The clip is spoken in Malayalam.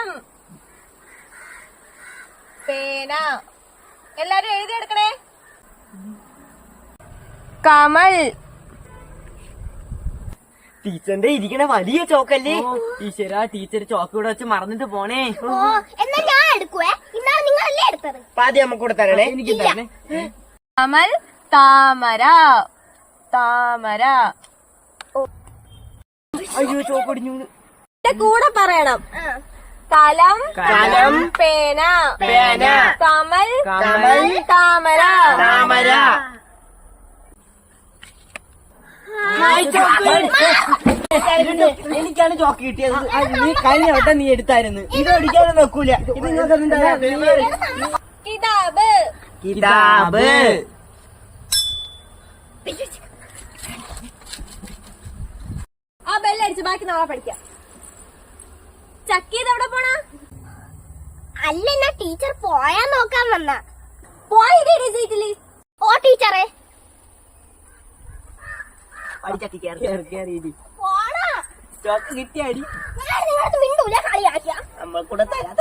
കലം പേന. എല്ലാരും എഴുതിയെടുക്കണേ കമൽ. ടീച്ചറിന്റെ ഇരിക്കണ വലിയ ചോക്കല്ലേ? ടീച്ചറാ ടീച്ചർ ചോക്ക് ഇവിടെ വെച്ച് മറന്നിട്ട് പോണേ. ഓ എന്നാ ഞാൻ എടുക്കുവേ. ഇന്നാണ് നിങ്ങളല്ലേ എടുത്തത്? ആദ്യം നമുക്ക് കൂടെ തരണേ. എനിക്ക് തരണേ. കമൽ താമര. താമര. അയ്യോ ചോക്കടിഞ്ഞു കൂടെ പറയണം. കലം കലം, പേന പേന, കമൽ കമൽ, താമര. താമര. എനിക്കാണ് ചോക്ക് കിട്ടിയത്. നീ കഴിഞ്ഞ വട്ടം നീ എടുത്തായിരുന്നു. ഇത് അടിക്കാനും നോക്കൂല ഇത് നിങ്ങൾക്ക് കിതാബ്. കിതാബ്. ആ ബെല്ലടിച്ച് ബാക്കി നാളെ പഠിക്കാം. പോണ അല്ല എന്നാ ടീച്ചർ പോയാ നോക്കാൻ വന്ന. പോയത് സീറ്റിൽ ഓ ടീച്ചറെ ചോക്ക് കിട്ടിയാടി നമ്മൾ കൂടെ തരാത്തോട്ടാണ്